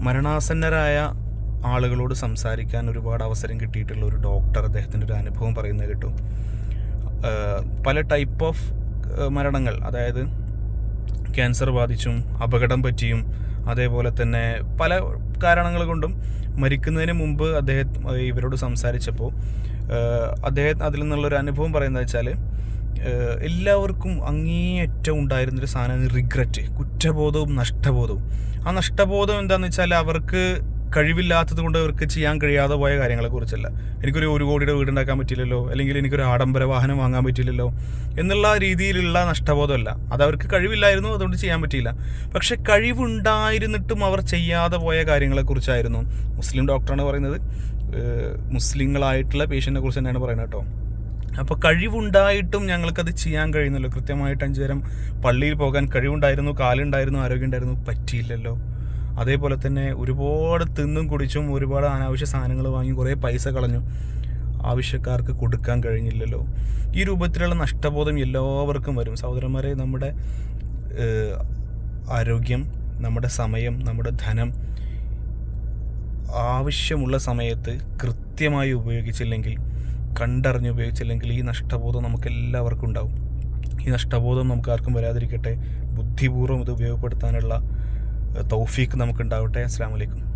മരണാസന്നരായ ആളുകളോട് സംസാരിക്കാൻ ഒരുപാട് അവസരം കിട്ടിയിട്ടുള്ള ഒരു ഡോക്ടർ അദ്ദേഹത്തിന്റെ ഒരു അനുഭവം പറയുന്നത് കേട്ടു. പല ടൈപ്പ് ഓഫ് മരണങ്ങൾ അതായത് ക്യാൻസർ ബാധിച്ചും അപകടം പറ്റിയും അതേപോലെ തന്നെ പല കാരണങ്ങൾ കൊണ്ടും മരിക്കുന്നതിന് മുമ്പ് അദ്ദേഹം ഇവരോട് സംസാരിച്ചപ്പോൾ അദ്ദേഹം അതിൽ നിന്നുള്ളൊരു അനുഭവം പറയുന്നത് വെച്ചാൽ എല്ലാവർക്കും അങ്ങേയറ്റം ഉണ്ടായിരുന്നൊരു സാധനമാണ് റിഗ്രറ്റ് കുറ്റബോധവും നഷ്ടബോധവും. ആ നഷ്ടബോധം എന്താണെന്ന് വെച്ചാൽ അവർക്ക് കഴിവില്ലാത്തത് കൊണ്ട് അവർക്ക് ചെയ്യാൻ കഴിയാതെ പോയ കാര്യങ്ങളെക്കുറിച്ചല്ല എനിക്കൊരു ഒരു കോടിയുടെ വീടുണ്ടാക്കാൻ പറ്റില്ലല്ലോ അല്ലെങ്കിൽ എനിക്കൊരു ആഡംബര വാഹനം വാങ്ങാൻ പറ്റില്ലല്ലോ എന്നുള്ള രീതിയിലുള്ള നഷ്ടബോധമല്ല. അത് അവർക്ക് കഴിവില്ലായിരുന്നു അതുകൊണ്ട് ചെയ്യാൻ പറ്റിയില്ല. പക്ഷെ കഴിവുണ്ടായിരുന്നിട്ടും അവർ ചെയ്യാതെ പോയ കാര്യങ്ങളെക്കുറിച്ചായിരുന്നു മുസ്ലിം ഡോക്ടറാണ് പറയുന്നത്. മുസ്ലിങ്ങളായിട്ടുള്ള പേഷ്യന്റിനെ കുറിച്ച് തന്നെയാണ് പറയുന്നത് കേട്ടോ. അപ്പോൾ കഴിവുണ്ടായിട്ടും ഞങ്ങൾക്കത് ചെയ്യാൻ കഴിയുന്നല്ലോ. കൃത്യമായിട്ട് അഞ്ചു നേരം പള്ളിയിൽ പോകാൻ കഴിവുണ്ടായിരുന്നു കാലുണ്ടായിരുന്നു ആരോഗ്യം ഉണ്ടായിരുന്നു പറ്റിയില്ലല്ലോ. അതേപോലെ തന്നെ ഒരുപാട് തിന്നും കുടിച്ചും ഒരുപാട് അനാവശ്യ സാധനങ്ങൾ വാങ്ങി കുറേ പൈസ കളഞ്ഞു. ആവശ്യക്കാർക്ക് കൊടുക്കാൻ കഴിഞ്ഞില്ലല്ലോ. ഈ രൂപത്തിലുള്ള നഷ്ടബോധം എല്ലാവർക്കും വരും. സഹോദരന്മാരെ നമ്മുടെ ആരോഗ്യം നമ്മുടെ സമയം നമ്മുടെ ധനം ആവശ്യമുള്ള സമയത്ത് കൃത്യമായി ഉപയോഗിച്ചില്ലെങ്കിൽ കണ്ടറിഞ്ഞ് ഉപയോഗിച്ചില്ലെങ്കിൽ ഈ നഷ്ടബോധം നമുക്ക് എല്ലാവർക്കും ഉണ്ടാവും. ഈ നഷ്ടബോധം നമുക്ക് ആർക്കും വരാതിരിക്കട്ടെ. ബുദ്ധിപൂർവം ഇത് ഉപയോഗപ്പെടുത്താനുള്ള തൗഫീക്ക് നമുക്കുണ്ടാവട്ടെ. അസ്സാം വലൈക്കും